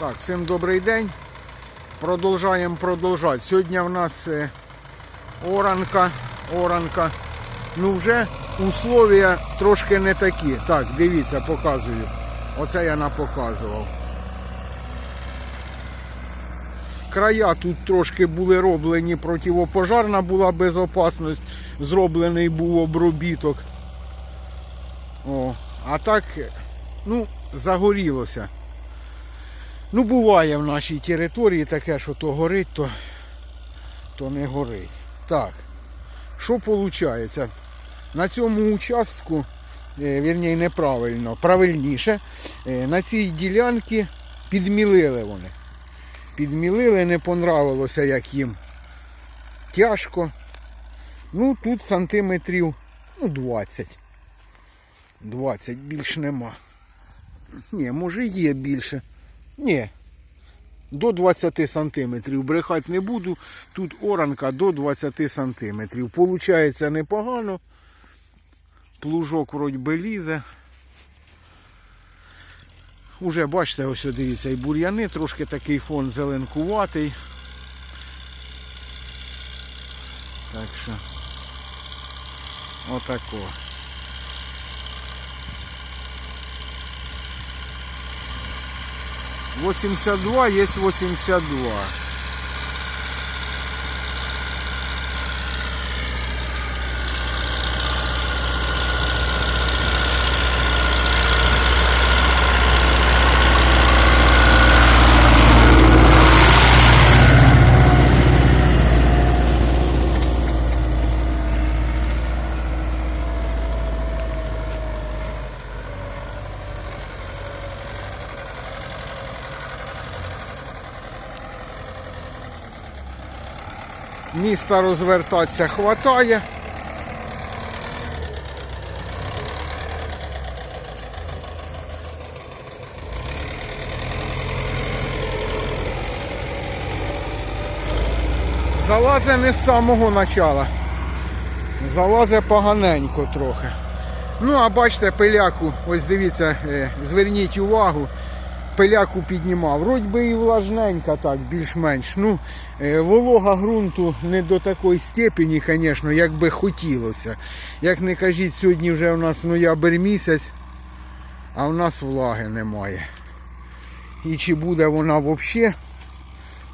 Так, всім добрий день. Продовжаємо продовжати. Сьогодні в нас е, оранка, оранка. Ну вже условия трошки не такі. Так, дивіться, показую. Оце я напоказував. Края тут трошки були роблені противопожарна була безопасність, зроблений був обробіток. О, а так, ну, загорілося. Ну, буває в нашій території таке, що то горить, то, то не горить. Так, що виходить? На цьому участку, е, вірні, неправильно, правильніше, е, на цій ділянці підмілили вони. Підмілили, не понравилося, як їм тяжко. Ну, тут сантиметрів ну, 20. 20, більш нема. Ні, може є більше. Ні. До 20 сантиметрів. Брехати не буду. Тут оранка до 20 сантиметрів. Получається непогано. Плужок вроді би лізе. Уже бачите, ось дивіться, і бур'яни, трошки такий фон зеленкуватий. Так що. Отако. 82 есть 82. Міста розвертатися хватає. Залазе не з самого начала. Залазе поганенько трохи. Ну, а бачите, пиляку, ось дивіться, е, зверніть увагу, пиляку піднімав. Вроді би і влажненька так, більш-менш. Ну, е, волога ґрунту не до такої степені, звісно, як би хотілося. Як не кажіть, сьогодні вже у нас ноябрь місяць, а в нас влаги немає. І чи буде вона взагалі,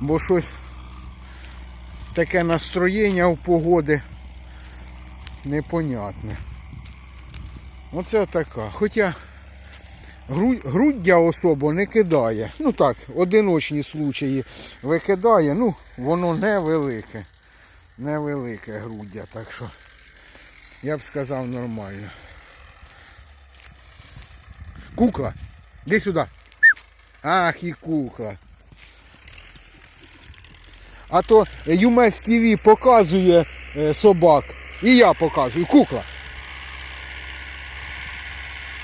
бо щось таке настроєння у погоди непонятне. Оце така. Хоча груддя особо не кидає. Ну так, одиночні случаї викидає, ну воно невелике. Невелике груддя, так що я б сказав нормально. Кукла, іди сюди. Ах і кукла. А то ЮМЕС ТВ показує е, собак. І я показую. Кукла.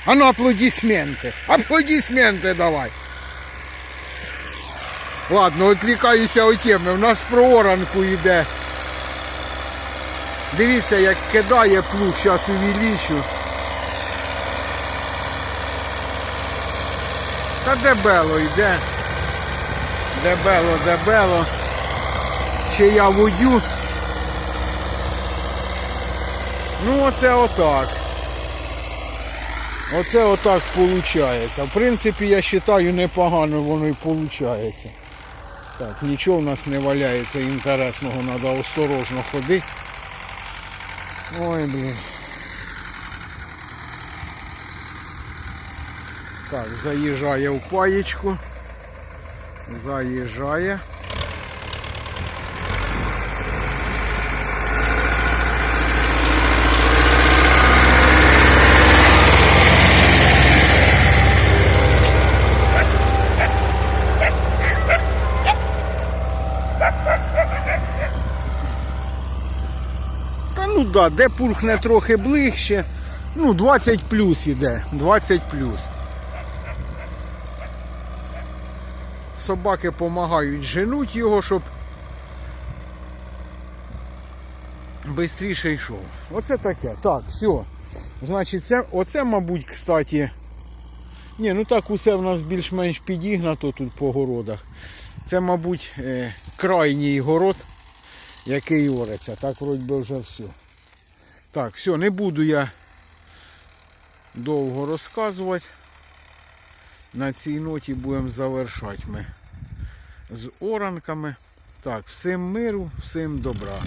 А ну аплодисменти. Аплодисменти давай. Ладно, відлікаюся від теми. У нас про оранку йде. Дивіться, як кидає плуг, зараз увеличу. Та дебело йде. Дебело, дебело. Ще я водю. Ну оце отак. Оце отак виходить. В принципі, я вважаю, непогано воно і виходить. Так, нічого в нас не валяється інтересного, треба осторожно ходити. Ой, блін. Так, заїжджає в паєчку. Заїжджає. Ну де пурхне трохи ближче. Ну, 20 плюс іде. 20 плюс. Собаки допомагають женуть його, щоб швидше йшов. Оце таке. Так, все. Значить, це, оце, мабуть, кстати, Ні, ну так усе в нас більш-менш підігнато тут по городах. Це, мабуть, е, крайній город, який ориться. Так вроді би вже все. Так, все, не буду я довго розказувати. На цій ноті будемо завершати ми з оранками. Так, всім миру, всім добра.